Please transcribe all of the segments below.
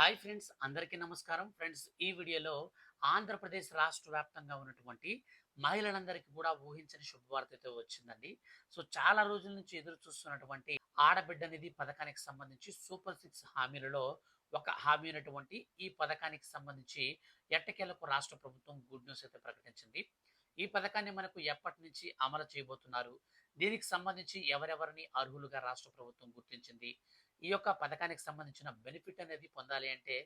Hi friends అందరికీ నమస్కారం. Friends ఈ వీడియోలో ఆంధ్రప్రదేశ్ రాష్ట్ర వ్యాప్తంగా ఉన్నటువంటి మహిళలందరికీ కూడా ఊహించని శుభవార్త అయితే వచ్చిందండి. సో చాలా రోజుల నుంచి ఎదురు చూస్తున్నటువంటి ఆడబిడ్డ నిధి పథకానికి సంబంధించి సూపర్ సిక్స్ హామీలలో ఒక హామీ అయినటువంటి ఈ పథకానికి సంబంధించి ఎట్టకేలకు రాష్ట్ర ప్రభుత్వం గుడ్ న్యూస్ అయితే ప్రకటించింది. ఈ పథకాన్ని మనకు ఎప్పటి నుంచి అమలు చేయబోతున్నారు? దీనికి సంబంధించి ఎవరెవరిని అర్హులుగా రాష్ట్ర ప్రభుత్వం గుర్తించింది? ఈ యొక్క పథకానికి సంబంధించిన బెనిఫిట్ అనేది పొందాలి అంటే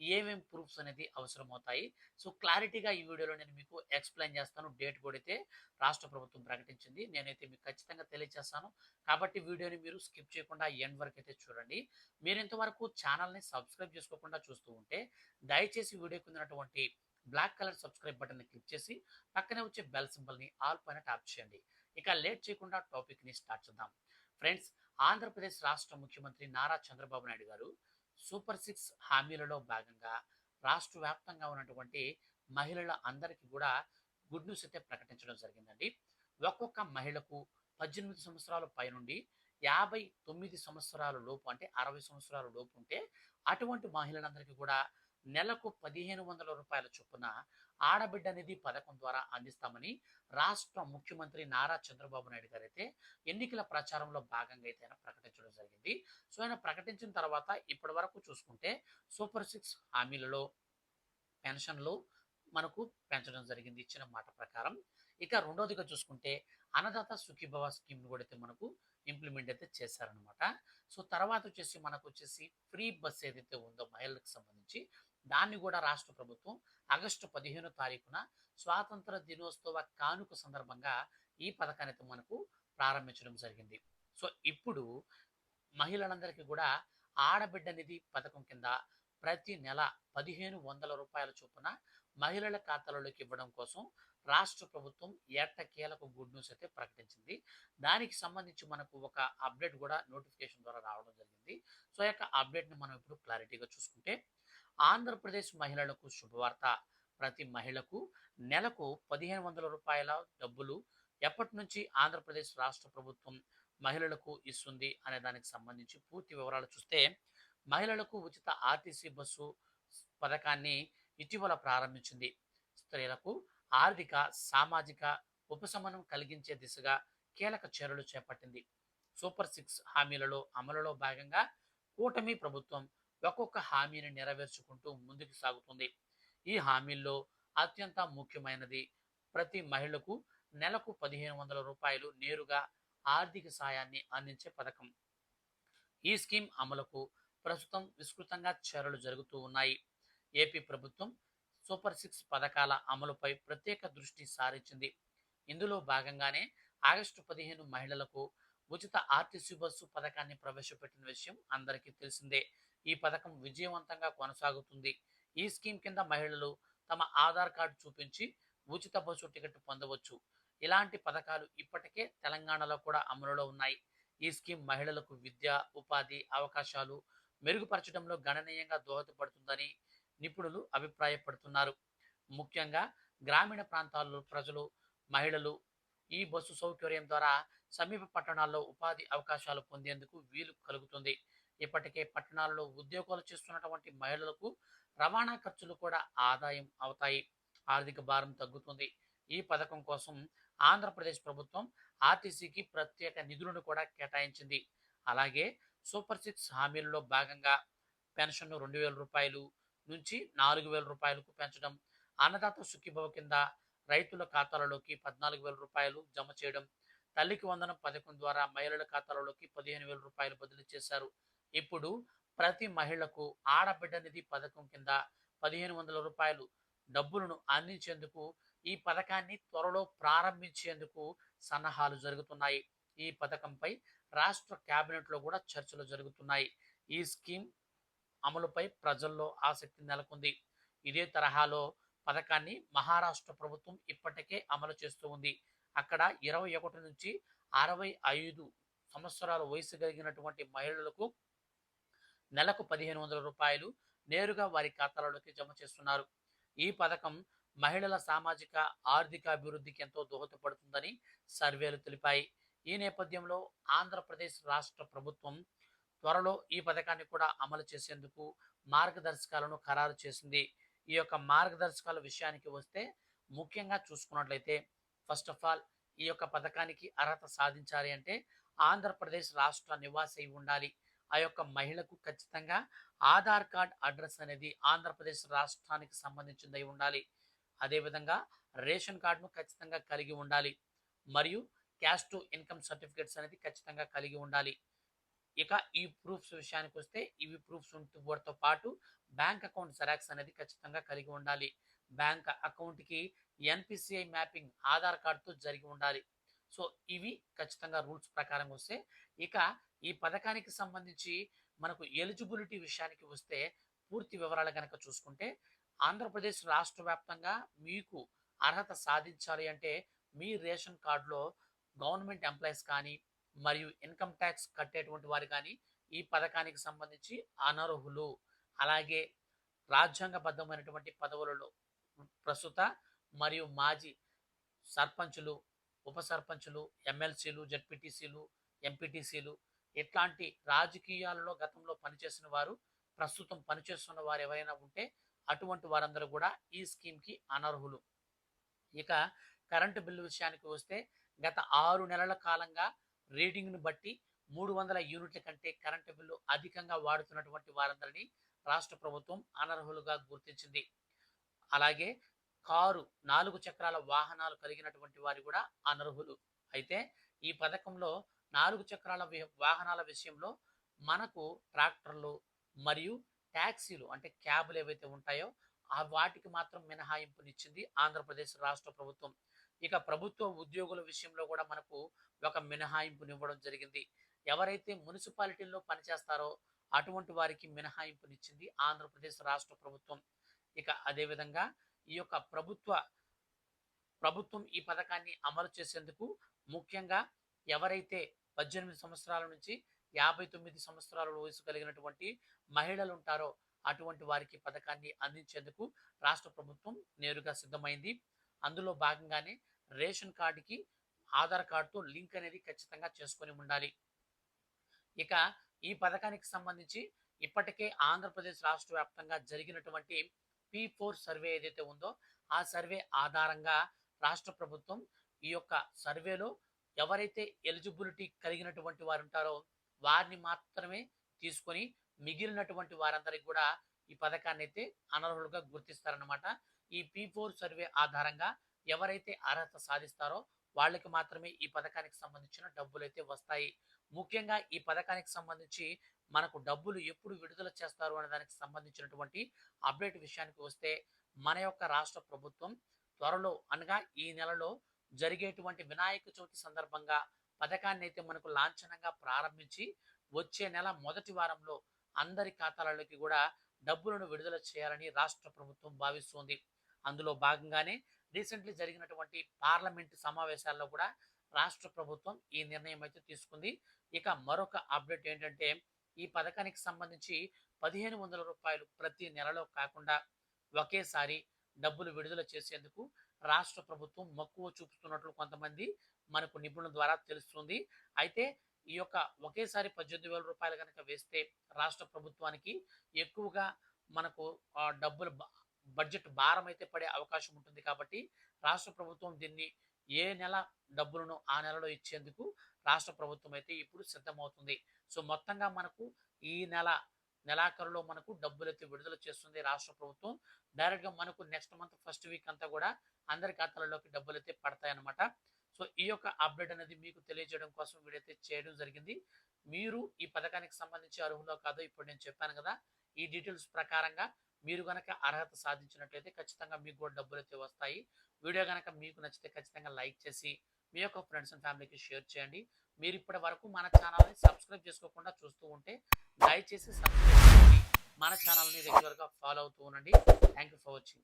ఏమేం ప్రూఫ్స్ అనేది అవసరం అవుతాయి సో క్లారిటీగా ఈ వీడియోలో నేను మీకు ఎక్స్ప్లెయిన్ చేస్తాను. డేట్ కూడా అయితే రాష్ట్ర ప్రభుత్వం ప్రకటించింది. నేనైతే మీకు ఖచ్చితంగా తెలియజేస్తాను. కాబట్టి వీడియోని మీరు స్కిప్ చేయకుండా ఎండ్ వరకు అయితే చూడండి. మీరు ఇంతవరకు ఛానల్ని సబ్స్క్రైబ్ చేసుకోకుండా చూస్తూ ఉంటే దయచేసి వీడియో ఉన్నటువంటి బ్లాక్ కలర్ సబ్స్క్రైబ్ బటన్ని క్లిక్ చేసి పక్కనే వచ్చే బెల్ సింబల్ని ఆల్ పైన ట్యాప్ చేయండి. ఇక లేట్ చేయకుండా టాపిక్ని స్టార్ట్ చేద్దాం. ఫ్రెండ్స్ ఆంధ్రప్రదేశ్ రాష్ట్ర ముఖ్యమంత్రి నారా చంద్రబాబు నాయుడు గారు సూపర్ సిక్స్ హామీలలో భాగంగా రాష్ట్ర వ్యాప్తంగా ఉన్నటువంటి మహిళల అందరికీ కూడా గుడ్ న్యూస్ అయితే ప్రకటించడం జరిగిందండి. ఒక్కొక్క మహిళకు పద్దెనిమిది సంవత్సరాల పైనుండి యాభై తొమ్మిది సంవత్సరాల లోపు అంటే అరవై సంవత్సరాల లోపు ఉంటే అటువంటి మహిళలందరికీ కూడా నెలకు పదిహేను వందల రూపాయల చొప్పున ఆడబిడ్డ నిధి పథకం ద్వారా అందిస్తామని రాష్ట్ర ముఖ్యమంత్రి నారా చంద్రబాబు నాయుడు గారు అయితే ఎన్నికల ప్రచారంలో భాగంగా అయితే ఆయన ప్రకటించడం జరిగింది. సో ఆయన ప్రకటించిన తర్వాత ఇప్పటి వరకు చూసుకుంటే సూపర్ సిక్స్ హామీలలో పెన్షన్లు మనకు పెంచడం జరిగింది ఇచ్చిన మాట ప్రకారం. ఇక రెండోదిగా చూసుకుంటే అన్నదాత సుఖీభవ స్కీమ్ కూడా అయితే మనకు ఇంప్లిమెంట్ అయితే చేశారనమాట సో తర్వాత వచ్చేసి మనకు వచ్చేసి ఫ్రీ బస్ ఏదైతే ఉందో మహిళలకు సంబంధించి దాన్ని కూడా రాష్ట్ర ప్రభుత్వం ఆగస్టు పదిహేనో తారీఖున స్వాతంత్ర దినోత్సవ కానుక సందర్భంగా ఈ పథకాన్ని మనకు ప్రారంభించడం జరిగింది. సో ఇప్పుడు మహిళలందరికీ కూడా ఆడబిడ్డ నిధి పథకం కింద ప్రతి నెల పదిహేను వందల రూపాయల చొప్పున మహిళల ఖాతాలలోకి ఇవ్వడం కోసం రాష్ట్ర ప్రభుత్వం ఏటకేలకు గుడ్ న్యూస్ అయితే ప్రకటించింది. దానికి సంబంధించి మనకు ఒక అప్డేట్ కూడా నోటిఫికేషన్ ద్వారా రావడం జరిగింది. సో యొక్క అప్డేట్ని మనం ఇప్పుడు క్లారిటీగా చూసుకుంటే ఆంధ్రప్రదేశ్ మహిళలకు శుభవార్త. ప్రతి మహిళకు నెలకు పదిహేను వందల రూపాయల డబ్బులు ఎప్పటి నుంచి ఆంధ్రప్రదేశ్ రాష్ట్ర ప్రభుత్వం మహిళలకు ఇస్తుంది అనే దానికి సంబంధించి పూర్తి వివరాలు చూస్తే మహిళలకు ఉచిత ఆర్టీసీ బస్సు పథకాన్ని ఇటీవల ప్రారంభించింది. స్త్రీలకు ఆర్థిక సామాజిక ఉపశమనం కలిగించే దిశగా కీలక చర్యలు చేపట్టింది. సూపర్ సిక్స్ హామీలలో అమలులో భాగంగా కూటమి ప్రభుత్వం ఒక్కొక్క హామీని నెరవేర్చుకుంటూ ముందుకు సాగుతుంది. ఈ హామీల్లో అత్యంత ముఖ్యమైనది ప్రతి మహిళకు నెలకు పదిహేను వందల రూపాయలు నేరుగా ఆర్థిక సాయాన్ని అందించే పథకం. ఈ స్కీమ్ అమలుకు ప్రస్తుతం విస్తృతంగా చర్యలు జరుగుతూ ఉన్నాయి. ఏపీ ప్రభుత్వం సూపర్ సిక్స్ పథకాల అమలుపై ప్రత్యేక దృష్టి సారించింది. ఇందులో భాగంగానే ఆగస్టు పదిహేను మహిళలకు ఉచిత ఆర్టీసీ బస్సు పథకాన్ని ప్రవేశపెట్టిన విషయం అందరికీ తెలిసిందే. ఈ పథకం విజయవంతంగా కొనసాగుతుంది. ఈ స్కీమ్ కింద మహిళలు తమ ఆధార్ కార్డు చూపించి ఉచిత బస్సు టికెట్ పొందవచ్చు. ఇలాంటి పథకాలు ఇప్పటికే తెలంగాణలో కూడా అమలులో ఉన్నాయి. ఈ స్కీమ్ మహిళలకు విద్య ఉపాధి అవకాశాలు మెరుగుపరచడంలో గణనీయంగా దోహదపడుతుందని నిపుణులు అభిప్రాయపడుతున్నారు. ముఖ్యంగా గ్రామీణ ప్రాంతాల్లో ప్రజలు మహిళలు ఈ బస్సు సౌకర్యం ద్వారా సమీప పట్టణాల్లో ఉపాధి అవకాశాలు పొందేందుకు వీలు కలుగుతుంది. ఇప్పటికే పట్టణాల్లో ఉద్యోగాలు చేస్తున్నటువంటి మహిళలకు రవాణా ఖర్చులు కూడా ఆదాయం అవుతాయి. ఆర్థిక భారం తగ్గుతుంది. ఈ పథకం కోసం ఆంధ్రప్రదేశ్ ప్రభుత్వం ఆర్టీసీకి ప్రత్యేక నిధులను కూడా కేటాయించింది. అలాగే సూపర్ సిక్స్ హామీలలో భాగంగా పెన్షన్ను రెండు వేల రూపాయలు నుంచి నాలుగు వేల రూపాయలకు పెంచడం అన్నదాత సుఖీభవ కింద రైతుల ఖాతాలలోకి పద్నాలుగు వేల రూపాయలు జమ చేయడం తల్లికి వందనం పథకం ద్వారా మహిళల ఖాతాలలోకి పదిహేను వేల రూపాయలు బదిలీ చేశారు. ఇప్పుడు ప్రతి మహిళకు ఆడబిడ్డ నిధి పథకం కింద పదిహేను వందల రూపాయలు డబ్బులను అందించేందుకు ఈ పథకాన్ని త్వరలో ప్రారంభించేందుకు సన్నాహాలు జరుగుతున్నాయి. ఈ పథకంపై రాష్ట్ర కేబినెట్లో కూడా చర్చలు జరుగుతున్నాయి. ఈ స్కీమ్ అమలుపై ప్రజల్లో ఆసక్తి నెలకొంది. ఇదే తరహాలో పథకాన్ని మహారాష్ట్ర ప్రభుత్వం ఇప్పటికే అమలు చేస్తూ ఉంది. అక్కడ ఇరవై ఒకటి నుంచి అరవై ఐదు సంవత్సరాల వయసు కలిగినటువంటి మహిళలకు నెలకు పదిహేను వందల రూపాయలు నేరుగా వారి ఖాతాలలోకి జమ చేస్తున్నారు. ఈ పథకం మహిళల సామాజిక ఆర్థిక అభివృద్ధికి ఎంతో దోహదపడుతుందని సర్వేలు తెలిపాయి. ఈ నేపథ్యంలో ఆంధ్రప్రదేశ్ రాష్ట్ర ప్రభుత్వం త్వరలో ఈ పథకాన్ని కూడా అమలు చేసేందుకు మార్గదర్శకాలను ఖరారు చేసింది. ఈ యొక్క మార్గదర్శకాల విషయానికి వస్తే ముఖ్యంగా చూసుకున్నట్లయితే ఫస్ట్ ఆఫ్ ఆల్ ఈ యొక్క పథకానికి అర్హత సాధించాలి అంటే ఆంధ్రప్రదేశ్ రాష్ట్ర నివాసి ఉండాలి. ఆ యొక్క మహిళకు ఖచ్చితంగా ఆధార్ కార్డ్ అడ్రస్ అనేది ఆంధ్రప్రదేశ్ రాష్ట్రానికి సంబంధించింది అయి ఉండాలి అదేవిధంగా రేషన్ కార్డును ఖచ్చితంగా కలిగి ఉండాలి. మరియు క్యాష్ టు ఇన్కమ్ సర్టిఫికేట్స్ అనేది ఖచ్చితంగా కలిగి ఉండాలి. ఇక ఈ ప్రూఫ్స్ విషయానికి వస్తే ఇవి ప్రూఫ్స్ ఉంటుతో పాటు బ్యాంక్ అకౌంట్ జెరాక్స్ అనేది ఖచ్చితంగా కలిగి ఉండాలి. బ్యాంక్ అకౌంట్కి ఎన్పిసిఐ మ్యాపింగ్ ఆధార్ కార్డుతో జరిగి ఉండాలి. సో ఇవి ఖచ్చితంగా రూల్స్ ప్రకారం వస్తే ఇక ఈ పథకానికి సంబంధించి మనకు ఎలిజిబిలిటీ విషయానికి వస్తే పూర్తి వివరాలు కనుక చూసుకుంటే ఆంధ్రప్రదేశ్ రాష్ట్ర వ్యాప్తంగా మీకు అర్హత సాధించాలి అంటే మీ రేషన్ కార్డులో గవర్నమెంట్ ఎంప్లాయీస్ కానీ మరియు ఇన్కమ్ ట్యాక్స్ కట్టేటువంటి వారు కానీ ఈ పథకానికి సంబంధించి అనర్హులు. అలాగే రాజ్యాంగబద్ధమైనటువంటి పదవులలో ప్రస్తుత మరియు మాజీ సర్పంచులు ఉప సర్పంచులు ఎమ్మెల్సీలు జడ్పీటీసీలు ఎంపీటీసీలు ఇట్లాంటి రాజకీయాలలో గతంలో పనిచేసిన వారు ప్రస్తుతం పనిచేస్తున్న వారు ఎవరైనా ఉంటే అటువంటి వారందరూ కూడా ఈ స్కీమ్కి అనర్హులు. ఇక కరెంటు బిల్లు విషయానికి వస్తే గత ఆరు నెలల కాలంగా రీడింగ్ను బట్టి మూడు వందల యూనిట్ల కంటే కరెంటు బిల్లు అధికంగా వాడుతున్నటువంటి వారందరినీ రాష్ట్ర ప్రభుత్వం అనర్హులుగా గుర్తించింది. అలాగే కారు నాలుగు చక్రాల వాహనాలు కలిగినటువంటి వారు కూడా అనర్హులు. అయితే ఈ పథకంలో నాలుగు చక్రాల వాహనాల విషయంలో మనకు ట్రాక్టర్లు మరియు ట్యాక్సీలు అంటే క్యాబులు ఏవైతే ఉంటాయో ఆ వాటికి మాత్రం మినహాయింపునిచ్చింది ఆంధ్రప్రదేశ్ రాష్ట్ర ప్రభుత్వం. ఇక ప్రభుత్వ ఉద్యోగుల విషయంలో కూడా మనకు ఒక మినహాయింపునివ్వడం జరిగింది. ఎవరైతే మున్సిపాలిటీల్లో పనిచేస్తారో అటువంటి వారికి మినహాయింపునిచ్చింది ఆంధ్రప్రదేశ్ రాష్ట్ర ప్రభుత్వం. ఇక అదేవిధంగా ఈ యొక్క ప్రభుత్వ ప్రభుత్వం ఈ పథకాన్ని అమలు చేసేందుకు ముఖ్యంగా ఎవరైతే పద్దెనిమిది సంవత్సరాల నుంచి యాభై తొమ్మిది సంవత్సరాల వయసు కలిగినటువంటి మహిళలు ఉంటారో అటువంటి వారికి పథకాన్ని అందించేందుకు రాష్ట్ర ప్రభుత్వం నేరుగా సిద్ధమైంది. అందులో భాగంగానే రేషన్ కార్డుకి ఆధార్ కార్డుతో లింక్ అనేది ఖచ్చితంగా చేసుకొని ఉండాలి. ఇక ఈ పథకానికి సంబంధించి ఇప్పటికే ఆంధ్రప్రదేశ్ రాష్ట్ర వ్యాప్తంగా జరిగినటువంటి పీ ఫోర్ సర్వే ఏదైతే ఉందో ఆ సర్వే ఆధారంగా రాష్ట్ర ప్రభుత్వం ఈ యొక్క సర్వేలో ఎవరైతే ఎలిజిబిలిటీ కలిగినటువంటి వారు ఉంటారో వారిని మాత్రమే తీసుకొని మిగిలినటువంటి వారందరికి కూడా ఈ పథకాన్ని అయితే అనర్హులుగా గుర్తిస్తారనమాట ఈ పీ ఫోర్ సర్వే ఆధారంగా ఎవరైతే అర్హత సాధిస్తారో వాళ్ళకి మాత్రమే ఈ పథకానికి సంబంధించిన డబ్బులు అయితే వస్తాయి. ముఖ్యంగా ఈ పథకానికి సంబంధించి మనకు డబ్బులు ఎప్పుడు విడుదల చేస్తారు అనే దానికి సంబంధించినటువంటి అప్డేట్ విషయానికి వస్తే మన యొక్క రాష్ట్ర ప్రభుత్వం త్వరలో అనగా ఈ నెలలో జరిగేటువంటి వినాయక చవితి సందర్భంగా పథకాన్ని అయితే మనకు లాంఛనంగా ప్రారంభించి వచ్చే నెల మొదటి వారంలో అందరి ఖాతాలలోకి కూడా డబ్బులను విడుదల చేయాలని రాష్ట్ర ప్రభుత్వం భావిస్తోంది. అందులో భాగంగానే రీసెంట్లీ జరిగినటువంటి పార్లమెంట్ సమావేశాల్లో కూడా రాష్ట్ర ప్రభుత్వం ఈ నిర్ణయం అయితే తీసుకుంది. ఇక మరొక అప్డేట్ ఏంటంటే ఈ పథకానికి సంబంధించి పదిహేను వందల రూపాయలు ప్రతి నెలలో కాకుండా ఒకేసారి డబ్బులు విడుదల చేసేందుకు రాష్ట్ర ప్రభుత్వం మక్కువ చూపుతున్నట్లు కొంతమంది మనకు నిపుణుల ద్వారా తెలుస్తుంది. అయితే ఈ యొక్క ఒకేసారి పద్దెనిమిది వేల రూపాయలు కనుక వేస్తే రాష్ట్ర ప్రభుత్వానికి ఎక్కువగా మనకు డబ్బులు బడ్జెట్ భారం అయితే పడే అవకాశం ఉంటుంది కాబట్టి రాష్ట్ర ప్రభుత్వం దీన్ని ఏ నెల డబ్బులను ఆ నెలలో ఇచ్చేందుకు రాష్ట్ర ప్రభుత్వం అయితే ఇప్పుడు సిద్ధమవుతుంది. సో మొత్తంగా మనకు ఈ నెల నెలాఖరులో మనకు డబ్బులైతే విడుదల చేస్తుంది రాష్ట్ర ప్రభుత్వం. డైరెక్ట్గా మనకు నెక్స్ట్ మంత్ ఫస్ట్ వీక్ అంతా కూడా అందరి ఖాతాలలోకి డబ్బులు అయితే పడతాయన్నమాట. సో ఈ యొక్క అప్డేట్ అనేది మీకు తెలియజేయడం కోసం వీడైతే చేయడం జరిగింది. మీరు ఈ పథకానికి సంబంధించి అర్హులో కాదో ఇప్పుడు నేను చెప్పాను కదా ఈ డీటెయిల్స్ ప్రకారంగా మీరు గనక అర్హత సాధించినట్లయితే ఖచ్చితంగా మీకు కూడా డబ్బులు అయితే వస్తాయి. వీడియో కనుక మీకు నచ్చితే ఖచ్చితంగా లైక్ చేసి మీ యొక్క ఫ్రెండ్స్ అండ్ ఫ్యామిలీకి షేర్ చేయండి. మీరు ఇప్పటి వరకు మన ఛానల్ని సబ్స్క్రైబ్ చేసుకోకుండా చూస్తూ ఉంటే దయచేసి సబ్స్క్రైబ్ చేసుకోండి మన ఛానల్ని రెగ్యులర్గా ఫాలో అవుతూ ఉండండి. Thank you for watching